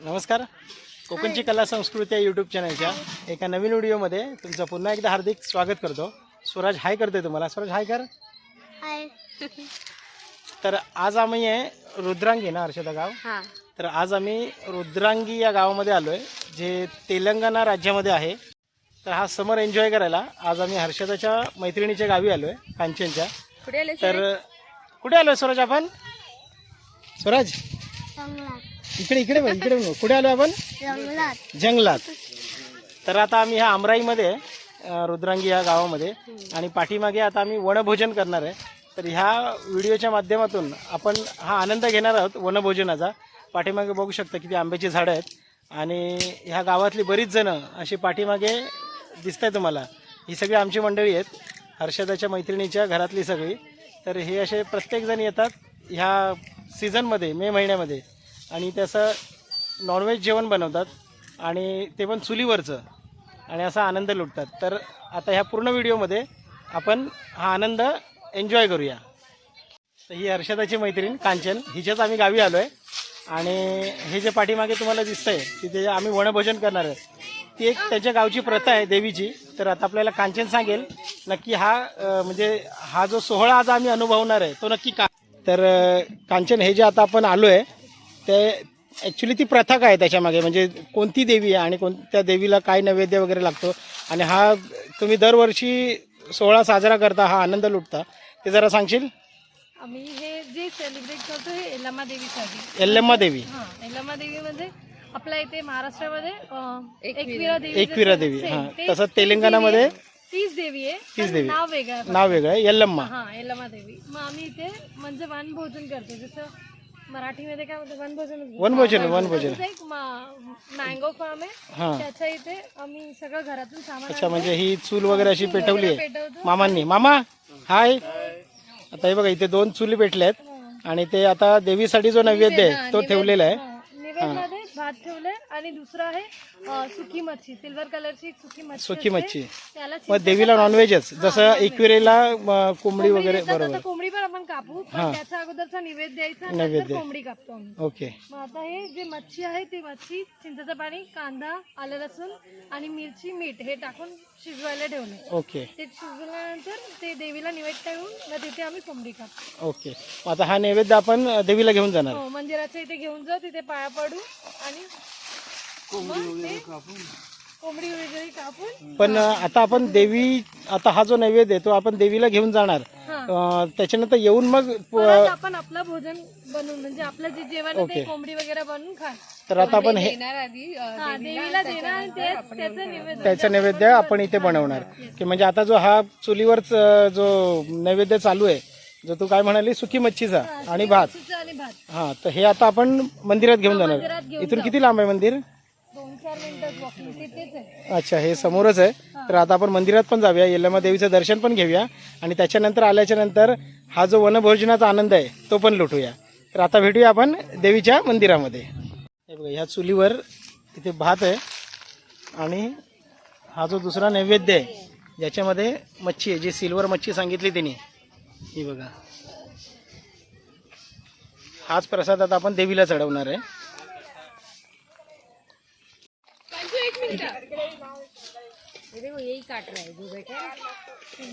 नमस्कार. कोकणची कला संस्कृती या यूट्यूब चॅनलच्या एका नवीन व्हिडिओमध्ये तुमचं पुन्हा एकदा हार्दिक स्वागत करतो. स्वराज हाय करतोय तुम्हाला स्वराज हाय कर हाय. तर आज आम्ही आहे रुद्रांगी ना हर्षदा गाव? हा. तर आज आम्ही रुद्रांगी या गावामध्ये आलो आहे जे तेलंगणा राज्यामध्ये आहे. तर हा समर एन्जॉय करायला आज आम्ही हर्षदाच्या मैत्रिणीच्या गावी आलो आहे कांचनच्या तर कुठे आलो स्वराज आपण? स्वराज? इकडे इकडे बघ इकडे बघ. कुठे आलो आपण? जंगलात. तर आता आम्ही ह्या आमराईमध्ये आहे, अं, रुद्रांगी या गावामध्ये आणि पाठीमागे आता आम्ही वनभोजन करणार आहे. तर ह्या व्हिडिओच्या माध्यमातून आपण हा आनंद घेणार आहोत वनभोजनाचा. पाठीमागे बघू शकता किती आंब्याची झाडं आहेत. आणि ह्या गावातली बरीच जणं अशी पाठीमागे दिसत आहे तुम्हाला. ही सगळी आमची मंडळी आहेत. हर्षदाच्या मैत्रिणीच्या घरातली सगळी. तर हे असे प्रत्येकजण येतात ह्या सीझनमध्ये मे महिन्यामध्ये. आणि त्याचं नॉनव्हेज जेवण बनवतात आणि ते पण चुलीवरचं. आणि असा आनंद लुटतात. तर आता ह्या पूर्ण व्हिडिओमध्ये आपण हा आनंद एन्जॉय करूया. तर ही हर्षदाची मैत्रीण कांचन हिच्याच आम्ही गावी आलो आहे आणि हे जे पाठीमागे तुम्हाला दिसतंय तिथे आम्ही वनभोजन करणार आहे ती एक त्याच्या गावची प्रथा आहे देवीची. तर आता आपल्याला कांचन सांगेल नक्की हा म्हणजे हा जो सोहळा आज आम्ही अनुभवणार आहे तो नक्की का तर कांचन हे जे आता आपण आलो आहे ते ॲक्च्युली ती प्रथा काय आहे त्याच्यामागे म्हणजे कोणती देवी आहे आणि कोणत्या देवीला काय नैवेद्य वगैरे लागतो? आणि हा तुम्ही दरवर्षी सोहळा साजरा करता हा आनंद लुटता. ते जरा सांगशील? आम्ही हे जे सेलिब्रेट करतो हे यल्लमा देवीसाठी. यल्लम्मा देवी. हा यल्लमा देवी म्हणजे आपल्या इथे महाराष्ट्रामध्ये अं, एकविरा देवी. एकविरा जसं देवी same, हां. ते- तसं तेलंगणामध्ये देवी आहे. तीच देवी आहे तीच पण देवी. नाव वेगळं आहे. नाव वेगळं आहे यल्लम्मा. हा यल्लमा देवी. मग आम्ही इथे म्हणजे वनभोजन करतो जसं मराठीमध्ये काय म्हणतो वनभोजन वनभोजन वनभोजन एक मँगो फार्म हां. आहे. त्याच्या इथे आम्ही सगळं घरातून सामान अच्छा म्हणजे ही चूल वगैरे अशी पेटवली आहे. पेटवतो. मामांनी. मामा हाय. आता हे बघा इथे दोन चुली पेटल्या आहेत आणि ते आता देवीसाठी जो नैवेद्य आहे तो ठेवलेला आहे. हा, निवेदमध्ये भात ठेवले आणि दुसरं आहे सुकी मच्छी सिल्वर कलरची सुकी मच्छी सुकी असते. मच्छी. त्याला मग देवीला नॉनव्हेजच जसं एकविरेला म, कोंबडी वगैरे बरोबर. कोंबडी पण आपण कापू पण त्याच्या अगोदरचा निवेद द्यायचा नैवेद्य. कोंबडी कापतो आम्ही. ओके. मग आता हे जे मच्छी आहे ती मच्छी चिंचाचं पाणी कांदा आलं लसूण आणि मिरची मीठ हे टाकून शिजवायला ठेवले ओके. ते शिजवल्यानंतर ते देवीला निवेद ठेवून मग तिथे आम्ही कोंबडी कापतो ओके. मग आता हा नैवेद्य आपण देवीला घेऊन जाणार. हो मंदिराच्या इथे घेऊन जाऊ तिथे पाया पडू आणि मग ते कोंबडी वगैरे कापून पण आता आपण देवी आता हा जो नैवेद्य आहे तो आपण देवीला घेऊन जाणार. हा. अं, त्याच्यानंतर येऊन मग परत आपण आपलं भोजन बनवून म्हणजे आपलं जे जेवण आहे ते कोंबडी वगैरे बनवून खा तर आता आपण हे हा देवीला देणार आणि तेच त्याचं नैवेद्य आपण इथे बनवणार. की म्हणजे आता जो हा चुलीवर जो नैवेद्य चालू आहे जो तू काय म्हणाली सुकी मच्छीचा आणि भात. मच्छीचं आणि भात. हा तर हे आता आपण मंदिरात घेऊन जाणार. इथून किती लांब आहे मंदिर? दोन चार मिनिटात वॉकिंग तिथेच आहे. अच्छा हे समोरच आहे. तर आता आपण मंदिरात पण जाऊया यल्लमा देवीचं दर्शन पण घेऊया. आणि त्याच्यानंतर आल्याच्यानंतर हा जो वनभोजनाचा आनंद आहे तो पण लुटूया. तर आता भेटूया आपण देवीच्या मंदिरामध्ये. हे बघा ह्या चुलीवर इथे भात आहे आणि हा जो दुसरा नैवेद्य आहे ज्याच्यामध्ये मच्छी आहे जी सिल्वर मच्छी सांगितली त्यांनी ही बघा. हाच प्रसाद आता आपण देवीला चढवणार आहे.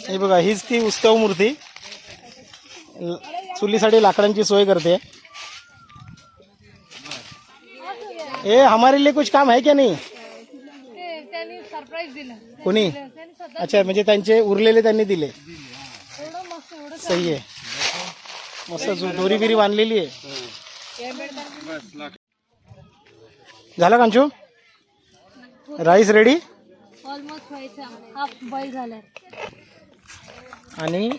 हे बघा हीच ती उत्सव मूर्ती. चुलीसाठी लाकडांची सोय करते. ए हमारे लिए कुछ काम है क्या नहीं? त्यांनी सरप्राईज दिलं. कोणी? त्यांनी स्वतः अच्छा म्हणजे त्यांचे उरलेले त्यांनी दिले. एवढं मस्त एवढं सही आहे. मस्त जो- दोरी बिरी बांधलेली आहे. झालं कांचू? राईस रेडी ऑलमोस्ट व्हायचं. हाफ बॉईल झालाय आणि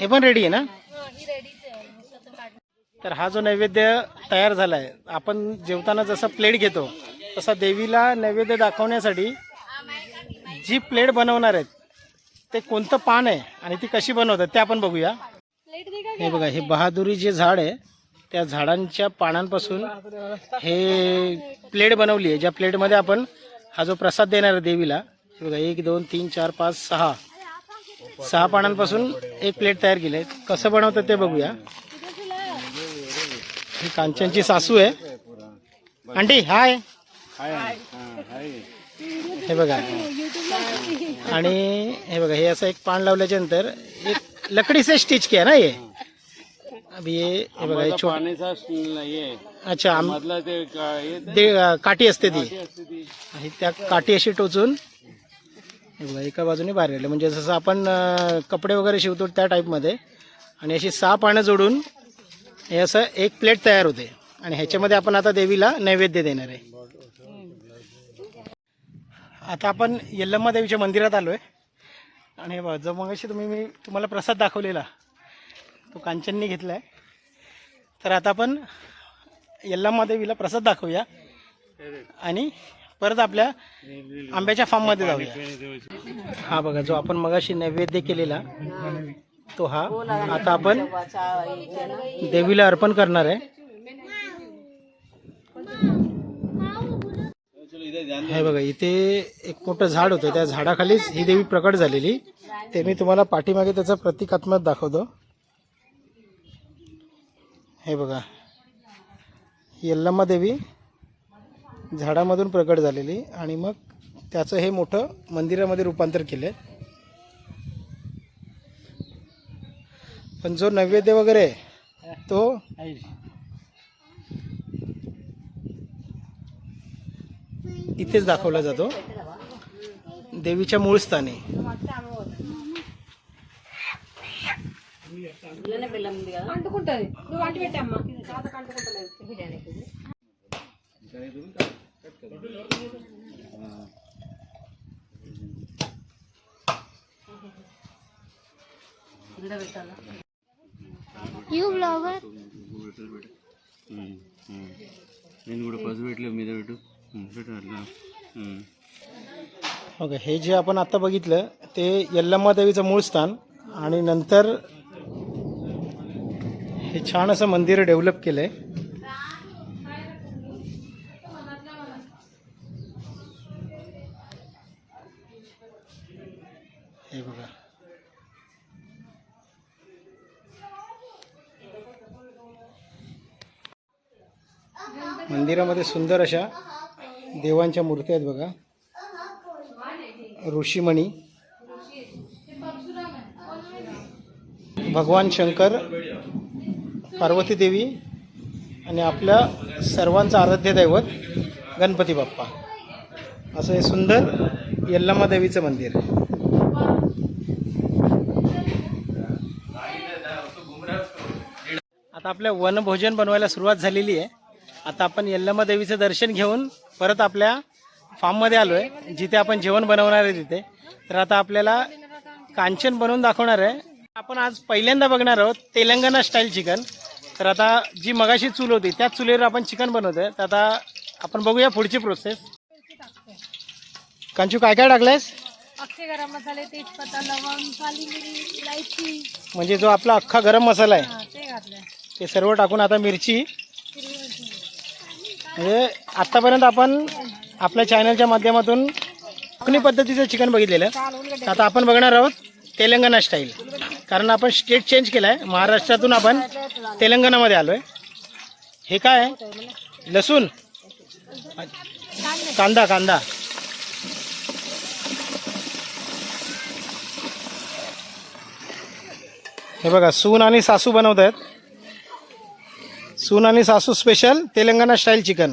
हे पण रेडी आहे ना? ही रेडीच आहे almost. आता काढ. तर हा जो नैवेद्य तयार झाला आहे आपण जेवताना जसा प्लेट घेतो तसा देवीला नैवेद्य दाखवण्यासाठी जी प्लेट बनवणार आहेत ते कोणतं पान आहे आणि ती कशी बनवतात ते आपण बघूया. हे बघा हे बहादुरी जे झाड आहे त्या झाडांच्या पानांपासून हे प्लेट बनवली आहे. ज्या प्लेटमध्ये आपण हा जो प्रसाद देणार आहे देवीला हे बघा एक दोन तीन चार पाच सहा. सहा पानांपासून एक प्लेट तयार केली आहे कसं बनवतं ते बघूया. ही कांचनची सासू आहे. Aunty hi. हे बघा. आणि हे बघा हे असं एक पान लावल्याच्या नंतर एक लकडी से स्टिच किया ना ये अभी ये हे बघा हे छोट अच्छा आम- ते अं, काठी असते ती. आणि त्या काठी अशी टोचून हे बघा एका बाजूने बाहेर गेलं म्हणजे जसं आपण अं, कपडे वगैरे शिवतो त्या टाईपमध्ये आणि अशी सहा पानं जोडून हे असं एक प्लेट तयार होते. आणि ह्याच्यामध्ये आपण आता देवीला नैवेद्य देणार आहे. आता आपण यल्लम्मा देवीच्या मंदिरात आलो आहे आणि हे बघा जो मग तुम्ही मी तुम्हाला प्रसाद दाखवलेला तो कांचननी घेतला आहे तर आता आपण यल्लम्मा देवीला प्रसाद दाखवूया. आणि परत आपल्या आंब्याच्या फार्ममध्ये जाऊया. हा बघा जो आपण मगाशी नैवेद्य केलेला तो हा. आता आपण देवीला अर्पण करणार आहे. हे बघा इथे एक मोठं झाड होतं. त्या झाडाखालीच ही देवी प्रकट झालेली. ते मी तुम्हाला पाठीमागे त्याचं प्रतिकात्मक दाखवतो. हे बघा. यल्लम्मा देवी झाडामधून प्रकट झालेली आणि मग त्याचं हे मोठं मंदिरामध्ये रूपांतर केलं पण जो नैवेद्य वगैरे आहे, तो इथेच दाखवला जातो देवीच्या मूळ स्थानी అంటుకుంటది నువ్వు వంటి పెట్టమ్మా యూ బ్లాగర్ నేను కూడా పసుపు పెట్టలేదు మీద పెట్టు పెట్టు అట్లా ओके हे जे आपण आता बघितलं ते यल्लम्मा देवीचं मूळ स्थान आणि नंतर हे छान असं मंदिर डेव्हलप केलं आहे मंदिरामध्ये सुंदर अशा देवांच्या मूर्ती आहेत बघा. ऋषीमणी. भगवान शंकर पार्वती देवी आणि आपल्या सर्वांचं आराध्य दैवत गणपती बाप्पा. असं हे सुंदर यल्लम्मा देवीचं मंदिर. आता आपल्या वनभोजन बनवायला सुरुवात झालेली आहे. आता आपण यल्लम्मा देवीचं दर्शन घेऊन परत आपल्या फार्ममध्ये आलो आहे जिथे आपण जेवण बनवणार आहे तिथे. तर आता आपल्याला कांचन बनवून दाखवणार आहे. आपण आज पहिल्यांदा बघणार आहोत तेलंगणा स्टाईल चिकन तर आता जी मगाशी चूल होती त्याच चुलीवर आपण चिकन बनवतोय. तर आता आपण बघूया पुढची प्रोसेस कांचू काय काय टाकलंयस? अख्खे गरम मसाले तेजपत्ता लवंग काली मिरी इलायची. म्हणजे जो आपला अख्खा गरम मसाला आहे ते सर्व टाकून आता मिरची. म्हणजे आत्तापर्यंत आपण आपल्या चॅनलच्या माध्यमातून कोकणी पद्धतीचं चिकन बघितलेलं. तर आता आपण बघणार आहोत तेलंगणा स्टाईल कारण आपण स्टेट चेंज केलाय. महाराष्ट्रातून आपण तेलंगणामध्ये आलो आहे हे काय? आहे लसूण? कांदा कांदा. हे बघा सून आणि सासू बनवत आहेत सून आणि सासू स्पेशल तेलंगणा स्टाईल चिकन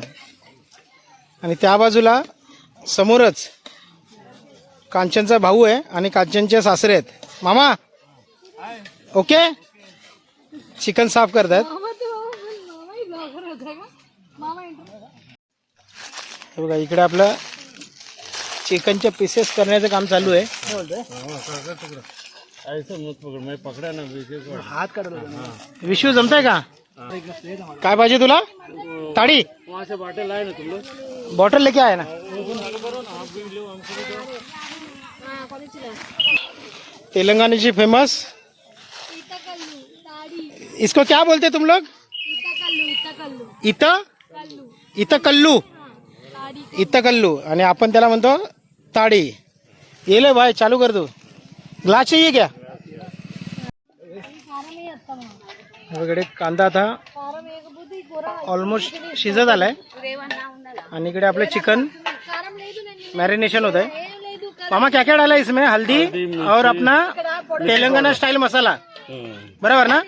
आणि त्या बाजूला समोरच कांचनचा भाऊ आहे आणि कांचनचे सासरे आहेत. मामा ओके? चिकन साफ करतात. बघा इकडे आपलं चिकनचे पीसेस करण्याचं काम चालू आहे. ऐसा मत पकड मैं पकडा ना विशेष वाट. हात विशू जमताय का? काय पाहिजे तुला? ताडी? बॉटल आहे ना तुला बॉटल लेके आहे ना? तेलंगणाची फेमस इसको क्या बोलते तुम लोग? इथं? इथं कल्लू. इत कल्लू. आणि आपण त्याला म्हणतो ताडी. येले भाई चालू कर तू. ग्लास चाहिए क्या? इकडे कांदा आता ऑलमोस्ट शिजत आलाय. आणि इकडे आपलं चिकन मॅरिनेशन होत आहे मामा क्या क्या डाला इसमें? हल्दी और अपना तेलंगाना स्टाईल मसाला. बरोबर ना?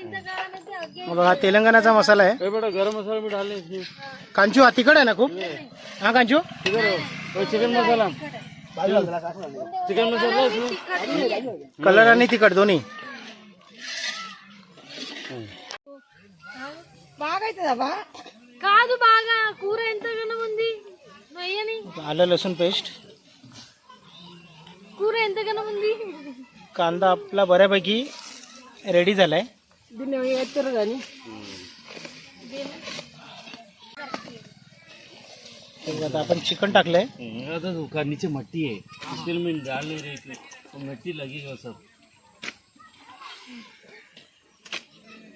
बघा तेलंगणाचा मसाला आहे. गरम मसाला मी डालले कांचू हा तिकड आहे ना खूप? हा. कांचू? चिकन हो, मसाला. चिकन मसाला कलर आणि तिखट दोन्ही. కాదు బాగా కూర ఎంతగానో ఉంది వేయని आलं लसूण पेस्ट కూర ఎంతగానో ఉంది कांदा आपला बऱ्यापैकी रेडी झालाय तर आता आपण चिकन टाकलंय मेरा तो धोखा नीचे मट्टी है इसलिए मैं डाल नहीं रही इसमें वो मिट्टी लगेगा सब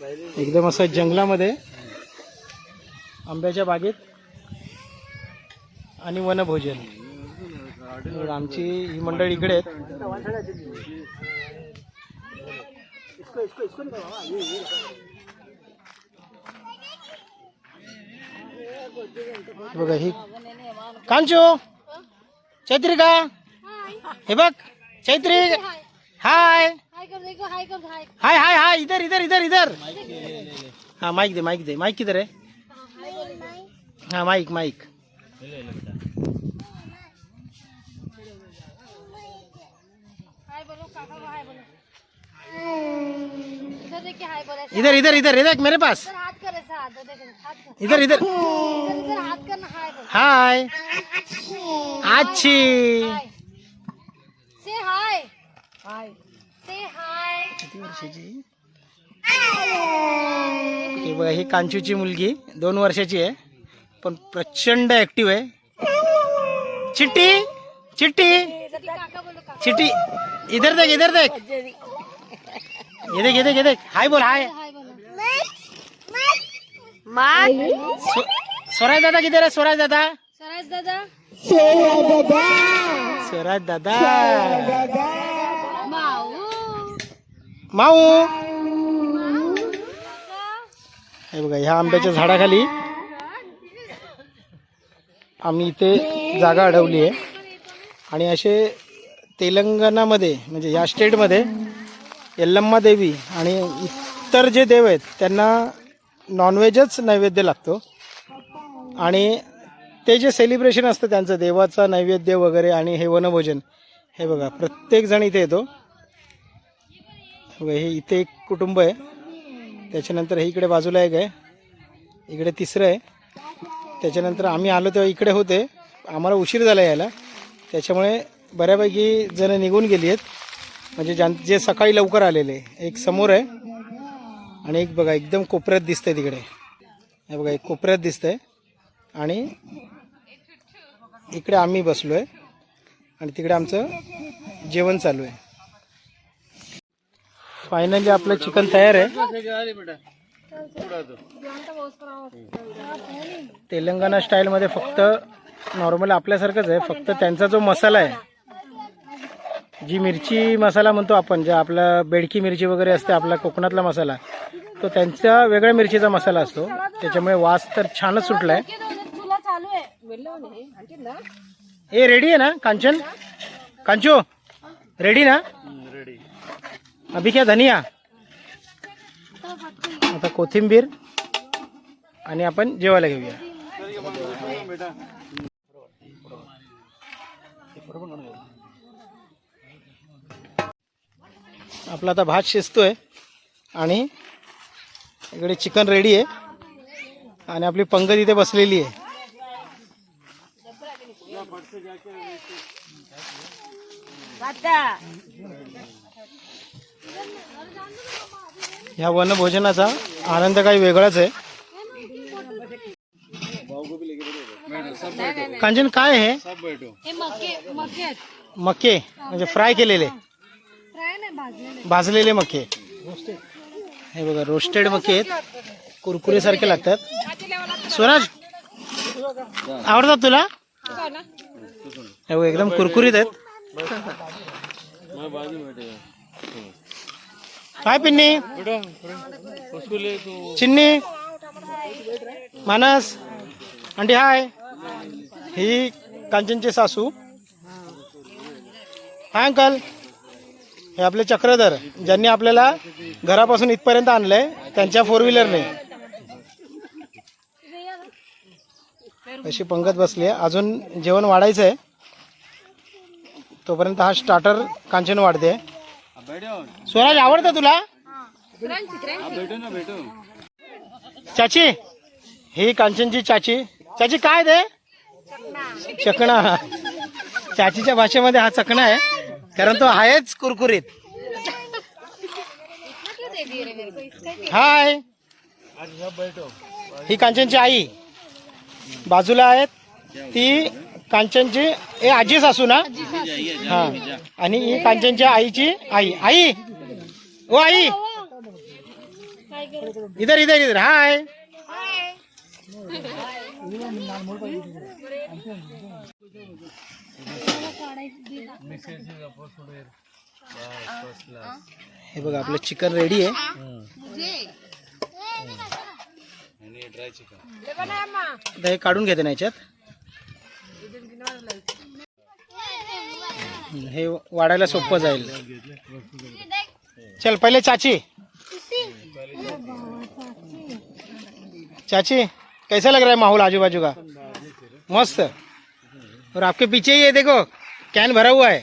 एकदम असं जंगलामध्ये आंब्याच्या बागेत आणि वनभोजन. आमची ही मंडळी इकडे आहेत. बघा ही कांचो चैत्री का? हे बघ चैत्री हाय हाय कर देखो हाय कर हाय हाय हाय हाय इधर इधर इधर इधर हाँ माइक दे माइक दे माइक किधर है हाँ माइक माइक इधर इधर इधर इधर मेरे पास इधर इधर हाय अच्छी हाय हाय हाय से हाय किती वर्षाची? हे बघा ही कांचूची मुलगी दोन वर्षाची आहे पण प्रचंड ऍक्टिव्ह आहे. चिट्टी चिट्टी. काका बोलो काका चिट्टी इधर देख इधर देख. ये देख ये देख ये देख. हाय बोल हाय. स्वराज दादा किधर है स्वराज दादा? स्वराज दादा। स्वराज दादा. माऊ माऊ. हे बघा ह्या आंब्याच्या झाडाखाली आम्ही इथे जागा अडवली आहे. आणि असे तेलंगणामध्ये म्हणजे या स्टेटमध्ये यल्लम्मा देवी आणि इतर जे देव आहेत त्यांना नॉनव्हेजच नैवेद्य लागतो. आणि ते जे सेलिब्रेशन असतं त्यांचं देवाचा नैवेद्य वगैरे आणि हे वनभोजन हे बघा प्रत्येकजण इथे येतो. बघा, हे इथे एक कुटुंब आहे. त्याच्यानंतर हे इकडे बाजूला एक आहे. इकडे तिसरं आहे. त्याच्यानंतर आम्ही आलो तेव्हा इकडे होते. आम्हाला उशीर झाला यायला. त्याच्यामुळे बऱ्यापैकी जण निघून गेली आहेत. म्हणजे ज्यां जे सकाळी लवकर आलेले एक समोर आहे. आणि एक बघा एकदम कोपऱ्यात दिसतंय तिकडे. हे बघा एक कोपऱ्यात दिसतंय. आणि इकडे आम्ही बसलो आहे आणि तिकडे आमचं जेवण चालू आहे. फायनली आपलं चिकन तयार आहे. तेलंगणा स्टाईलमध्ये फक्त नॉर्मल आपल्यासारखंच आहे. फक्त त्यांचा जो मसाला आहे जी मिरची मसाला म्हणतो आपण जे आपला बेडकी मिरची वगैरे असते आपला कोकणातला मसाला तो त्यांचा वेगळ्या मिरचीचा मसाला असतो. त्याच्यामुळे वास तर छानच सुटला आहे हे ए रेडी आहे ना कांचन? कांचो रेडी ना? अभी क्या धनिया? आता कोथिंबीर आणि आपण जेवायला घेऊया. आपला आता भात शिजतोय आणि इकडे चिकन रेडी आहे आणि आपली पंगत इथे बसलेली आहे. ह्या वनभोजनाचा आनंद काही वेगळाच आहे. कांचन काय आहे हे? मके मके आहेत. मके म्हणजे फ्राय केलेले. भाजलेले. भाजलेले मके. हे बघा रोस्टेड मके आहेत. कुरकुरे सारखे लागतात. स्वराज आवडतात तुला? हे एकदम कुरकुरीत आहेत. काय पिन्नी. चिन्नी. मानस. आंटी हाय. ही कांचनची सासू. Hi uncle. हे आपले चक्रधर ज्यांनी आपल्याला घरापासून इथपर्यंत आणलंय त्यांच्या फोर व्हीलरने अशी पंगत बसली आहे. अजून जेवण वाढायचं आहे तोपर्यंत हा स्टार्टर कांचन वाढते. स्वराज आवडतं तुला? चाची ही कांचनची चाची. चाची काय दे चकणा. चाचीच्या भाषेमध्ये हा चकणा आहे कारण तो आहेच कुरकुरीत. हाय. ही कांचनची आई. बाजूला आहेत ती कांचनची ए आजी सासू ना हा. आणि ही कांचनच्या आईची आई आई! ओ आई! इधर इधर इधर. हाय! हे बघा आपलं चिकन रेडी आहे. काढून घेते ना याच्यात? वाढायला सोपं जाईल. चल, पहिले चाची. चाची, कैसा लग रहा है माहौल आजू बाजू का मस्त. और आपके पीछे ही है देखो कैन भरा हुआ है.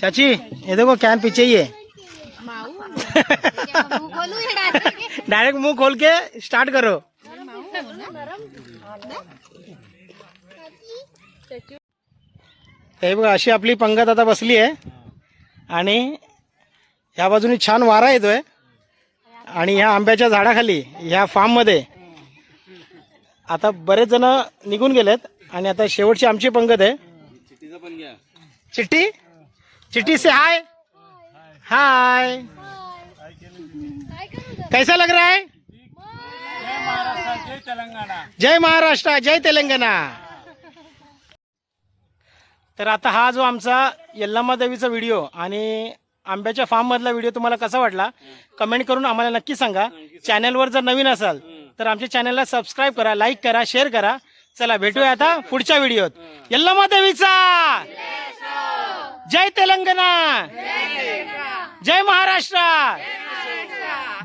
चाची, ये देखो कैन पीछे ही है. डायरेक्ट मुँह खोल के स्टार्ट करो. हे बघा अशी आपली पंगत आता बसली आहे. आणि ह्या बाजूनी छान वारा येतोय. आणि ह्या आंब्याच्या झाडाखाली ह्या फार्ममध्ये आता बरेच जण निघून गेलेत. आणि आता शेवटची आमची पंगत आहे. चिट्टी? चिट्टी से हाय हाय कैसा लग रहा है? जय महाराष्ट्र जय तेलंगणा तर आता हा जो आमचा यल्लामा देवीचा व्हिडिओ आणि आंब्याच्या फार्म मधला व्हिडिओ तुम्हाला कसा वाटला कमेंट करून आम्हाला नक्की सांगा. चॅनलवर जर नवीन असाल तर आमच्या चॅनलला सबस्क्राईब करा लाईक करा शेअर करा. चला भेटूया आता पुढच्या व्हिडिओत. यल्लामा देवीचा! जय तेलंगणा! जय महाराष्ट्र!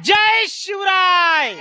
जय शिवराय!